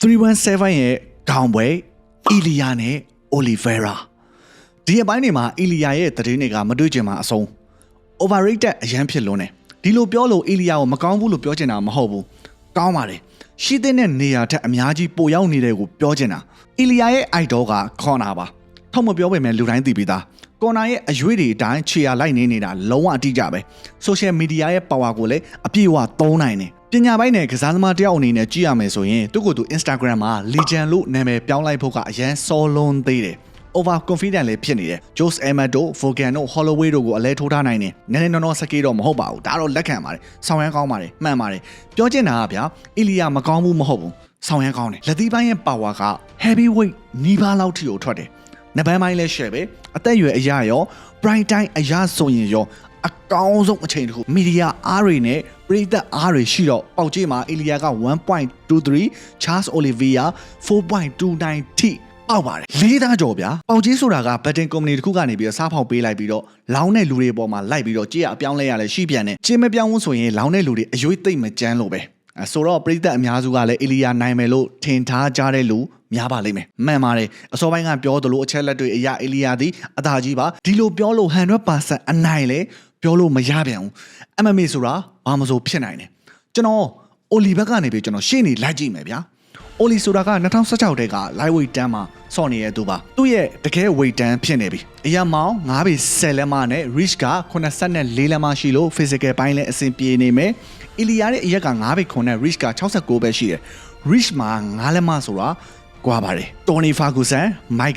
317ရဲ့ခေါင်းပွဲအီလီယာနဲ့အိုလီဗေရာဒီအပိုင်းတွေမှာအီလီယာရဲ့သတင်းတွေကမတွေ့ကြမှာအဆုံး overrated အရန်ဖြစ်လွန်းတယ်ဒီလိုပြောလို့အီလီယာကိုမကောင်းဘူးလို့ပြောချင်တာမဟုတ်ဘူးကောင်းပါတယ်ရှိတဲ့နေရာထက်အများကြီးပိုရောက်နေတဲ့ကိုပြောချင်တာအီလီယာရဲ့ idol ကခေါ်နာပါထုံမပြောပေမဲ့လူတိုင်းသိပြီးသားကော်နာရဲ့အရွေးတွေအတိုင်းခြေရလိုက်နေနေတာလုံးဝအတိအကျပဲ social media ရဲ့ power ကိုလည်းအပြည့်အဝသုံးနိုင်တယ် ပညာပိုင်းနဲ့ကစားသမားတယောက်အနေနဲ့ကြည့်ရမယ်ဆိုရင်သူ့ကိုယ်သူ Instagram မှာ legend လို့နာမည်ပြောင်းလိုက်ဖို့ကအရန်စောလွန်သေးတယ် over confident လည်းဖြစ်နေတယ် Jose Emmet တို့ Fogan တို့ Holloway တို့ကိုအလဲထိုးထားနိုင်တယ်နည်းနည်းနော်နော်စကေးတော့မဟုတ်ပါဘူးဒါတော့လက်ခံပါတယ်ဆောင်းရမ်းကောင်းပါတယ်မှန်ပါတယ်ပြောချင်တာကဗျာအီလီယာမကောင်းဘူးမဟုတ်ဘူးဆောင်းရမ်းကောင်းတယ်လက်သီးပိုင်းရဲ့ power က heavyweight နီးပါးလောက်ထိကိုထွက်တယ်နဘန်းပိုင်းလည်း share ပဲအသက်အရွယ်အရာရော prime time အရာဆိုရင်ရော အကောင်းဆုံးအချိန်တစ်ခုမီဒီယာအားတွေနဲ့ပရိသတ်အားတွေရှိတော့ပေါက်ကြီးမှာအီလီယာက1.23 Charles Oliveira 4.29ထိပေါက်ပါတယ်လေးသားကြော်ဗျာပေါက်ကြီးဆိုတာက betting company တစ်ခုကနေပြီးတော့စားဖောက်ပေးလိုက်ပြီးတော့လောင်းတဲ့လူတွေပေါ်မှာလိုက်ပြီးတော့ကြည့်ရအပြောင်းလဲရလဲရှိပြန်တယ်ချင်းမပြောင်းဘူးဆိုရင်လောင်းတဲ့လူတွေအယွေးသိမ့်မကြမ်းလို့ပဲအဲဆိုတော့ပရိသတ်အများစုကလည်းအီလီယာနိုင်မယ်လို့ထင်ထားကြတဲ့လူများပါလိမ့်မယ်မှန်ပါတယ်အစောပိုင်းကပြောသလိုအချက်လက်တွေအရာအီလီယာသည်အသာကြီးပါဒီလိုပြောလို့100%အနိုင်လဲ ပြောလို့မရပြန်ဘူး MMA ဆိုတာဘာမဆိုဖြစ်နိုင်တယ်ကျွန်တော်အိုလီဘက်ကနေပြီးကျွန်တော်ရှေ့နေလိုက်ကြည့်မယ်ဗျာအိုလီဆိုတာက2016တက်က live weight တန်းမှာဆော့နေတဲ့သူပါသူ့ရဲ့တကယ် weight တန်းဖြစ်နေပြီအရာမောင်း9ပေ10လက်မနဲ့ reach က84လက်မရှိလို့ physical ဘိုင်းလည်းအဆင်ပြေနေမယ်အီလီယာရဲ့အရက်က9ပေခွန်နဲ့ reach က69ပဲရှိတယ် reach မှာ9လက်မဆိုတာကွာပါတယ်တိုနီဖာဂူဆန်မိုက်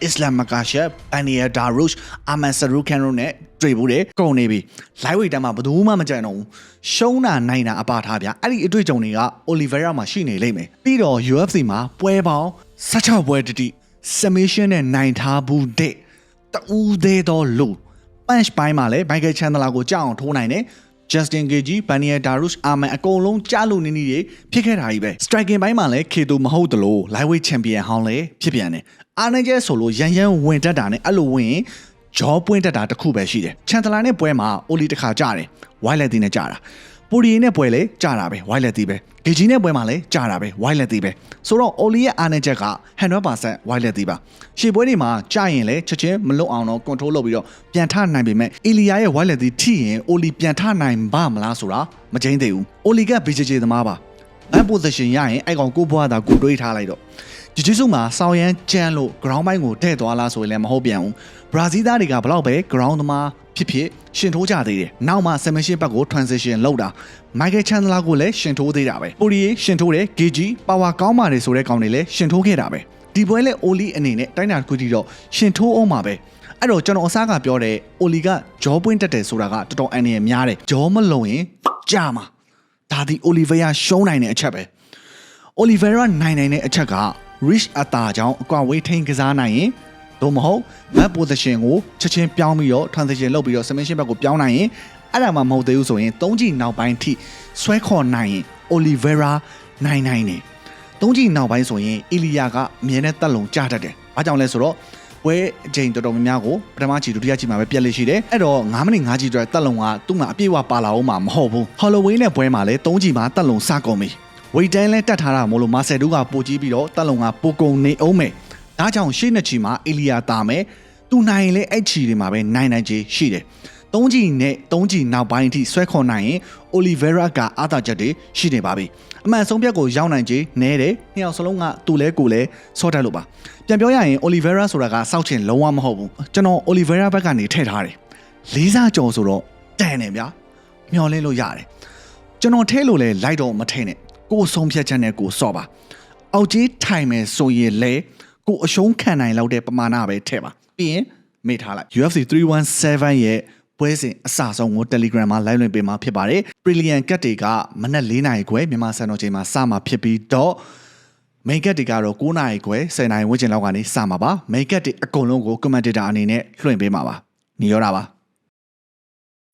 ကယ်ချန်ဒလာဒက်စတင်ပိုရီယေဂျက်စတင်ဂေဂျီအစ္စလမ်မကာရှက်အန်နီယာဒါရုရှ်အာမန်ဆရူကန်ရိုနဲ့တွေ့ဘူးတယ်ကုန်နေပြီ live weight တန်းမှာဘယ်သူမှမကြံတော့ဘူးရှုံးတာနိုင်တာအပါထားဗျာအဲ့ဒီအတွေ့အကြုံတွေက Oliveira မှာရှိနေလိမ့်မယ်ပြီးတော့ UFC မှာပွဲပေါင်း16ပွဲတတိ submission နဲ့နိုင်ထားဘူးတဲ့တူးသေးတော့လူ punch ပိုင်းမှာလည်း Michael Chandler ကိုကြောက်အောင်ထိုးနိုင်တယ် Justin Gage, Bania Darush, Arman အကုန်လုံးကြားလို့နေနေတွေဖြစ်ခဲ့တာကြီးပဲ striking ဘိုင်းမှာလည်း K2 မဟုတ်တလို့ lightweight champion ဟောင်းလည်းဖြစ်ပြန်တယ်အားနိုင်ကျဲဆိုလို့ရန်ရန်ဝင်တတ်တာနဲ့အဲ့လိုဝင်ရင်ဂျောပွင့်တက်တာတစ်ခုပဲရှိတယ်ချန်တလာနဲ့ပွဲမှာအိုလီတစ်ခါကြတယ်ဝိုင်လက်တီနဲ့ကြတာ ပူရီနဲ့ပွဲလည်းကြတာပဲဝိုင်လက်တီပဲဂေဂျီနဲ့ပွဲမှာလည်းကြတာပဲဝိုင်လက်တီပဲဆိုတော့အိုလီရဲ့အားနဲ့ချက်က100%ဝိုင်လက်တီပါရှေ့ပွဲတွေမှာကြရင်လည်းချက်ချင်းမလွတ်အောင်တော့ control လုပ်ပြီးတော့ပြန်ထနိုင်ပေမဲ့အီလီယာရဲ့ဝိုင်လက်တီထိရင်အိုလီပြန်ထနိုင်ပါမလားဆိုတာမကျင်းသေးဘူးအိုလီက BJJ သမားပါ back position ရရင်အဲ့ကောင်ကိုဘွားသာကိုတွေးထားလိုက်တော့ဂျီဂျီဆုမှာစောင်းရမ်းကျန်းလို့ ground ဘိုင်းကိုတဲ့သွားလားဆိုရင်လည်းမဟုတ်ပြန်ဘူးဘရာဇီးသားတွေကဘလောက်ပဲ ground သမားဖြစ်ဖြစ်ရှင်ထိုးကြသေးတယ်နောက်မှ submission ဘက်ကို transition လုပ်တာ Michael Chandler ကိုလည်းရှင်ထိုးသေးတာပဲပိုရီရှင်ထိုးတယ် Gigi power ကောင်းပါတယ်ဆိုတဲ့ကောင်တွေလည်းရှင်ထိုးခဲ့တာပဲဒီပွဲလဲ Oli အနေနဲ့တိုင်းတာတစ်ခုကြည့်တော့ရှင်ထိုးအောင်ပါပဲအဲ့တော့ကျွန်တော်အစားကပြောတဲ့ Oli ကဂျောပွင့်တက်တယ်ဆိုတာကတော်တော်အန်ရများတယ်ဂျောမလုံရင်ကြာမှာဒါဒီ Oliveira ရှုံးနိုင်တဲ့အချက်ပဲ Oliveira နိုင်နိုင်တဲ့အချက်က Rich အတာကြောင့်အကွာဝေးထိန်ကစားနိုင်ရင် သို့မဟုတ် back position ကိုချက်ချင်းပြောင်းပြီးတော့ transition လုပ်ပြီးတော့ submission ဘက်ကိုပြောင်းနိုင်ရင်အဲ့ဒါမှမဟုတ်သေးဘူးဆိုရင်၃ကြိမ်နောက်ပိုင်းထိဆွဲခေါ်နိုင်ရင် Oliveira နိုင်နိုင်တယ်၃ကြိမ်နောက်ပိုင်းဆိုရင် Ilya ကအမြဲတမ်းတက်လုံကြတတ်တယ်။ဘာကြောင့်လဲဆိုတော့ပွဲအချိန်တော်တော်များများကိုပထမချီဒုတိယချီမှာပဲပြက်လေရှိတယ်အဲ့တော့9မိနစ်5ချီအတွက်တက်လုံကသူ့မှာအပြည့်အဝပါလာအောင်မှာမဟုတ်ဘူး Halloween နဲ့ပွဲမှာလည်း3ချီမှာတက်လုံစကုန်ပြီဝိတ်တန်းလဲတက်ထားတာမို့လို့မာဆယ်ဒူးကပိုကြီးပြီးတော့တက်လုံကပိုကုံနေအောင်မယ် ဒါကြောင့်ရှေ့နှစ်ချီမှာအီလီယာတာမယ်သူနိုင်ရင်လည်းအဲ့ချီတွေမှာပဲနိုင်နိုင်ချေရှိတယ်သုံးချီနဲ့သုံးချီနောက်ပိုင်းအထိဆွဲခေါ်နိုင်ရင်အိုလီဗေရာကအာသာချက်တွေရှိနေပါပြီအမှန်ဆုံးဖြတ်ကိုရောက်နိုင်ချေနဲတယ်နှစ်ယောက်စလုံးကသူ့လဲကိုလဲဆော့တက်လို့ပါပြန်ပြောရရင်အိုလီဗေရာဆိုတာကစောက်ချင်လုံးဝမဟုတ်ဘူးကျွန်တော်အိုလီဗေရာဘက်ကနေထည့်ထားတယ်လေးစားကြော်ဆိုတော့တန်တယ်ဗျာမျောလင်းလို့ရတယ်ကျွန်တော်ထဲလို့လဲလိုက်တော့မထဲနဲ့ကိုယ်ဆုံးဖြတ်ချက်နဲ့ကိုယ်ဆော့ပါအောက်ကြီးထိုင်မယ်ဆိုရင်လဲ ကိုယ်အရှုံးခံနိုင်လောက်တဲ့ပမာဏပဲထည့်ပါပြီးရင်မေ့ထားလိုက် UFC 317ရဲ့ပွဲစဉ်အစဆုံးကို Telegram မှာ live လွှင့်ပေးမှာဖြစ်ပါတယ် Brilliant ကတ်တွေကမနက်၄နာရီခွဲမြန်မာစံတော်ချိန်မှာစမှာဖြစ်ပြီးတော့ main ကတ်တွေကတော့9နာရီခွဲ10နာရီဝန်းကျင်လောက်ကနေစမှာပါ main ကတ်တွေအကုန်လုံးကို commentator အနေနဲ့လွှင့်ပေးမှာပါညီရောတာပါ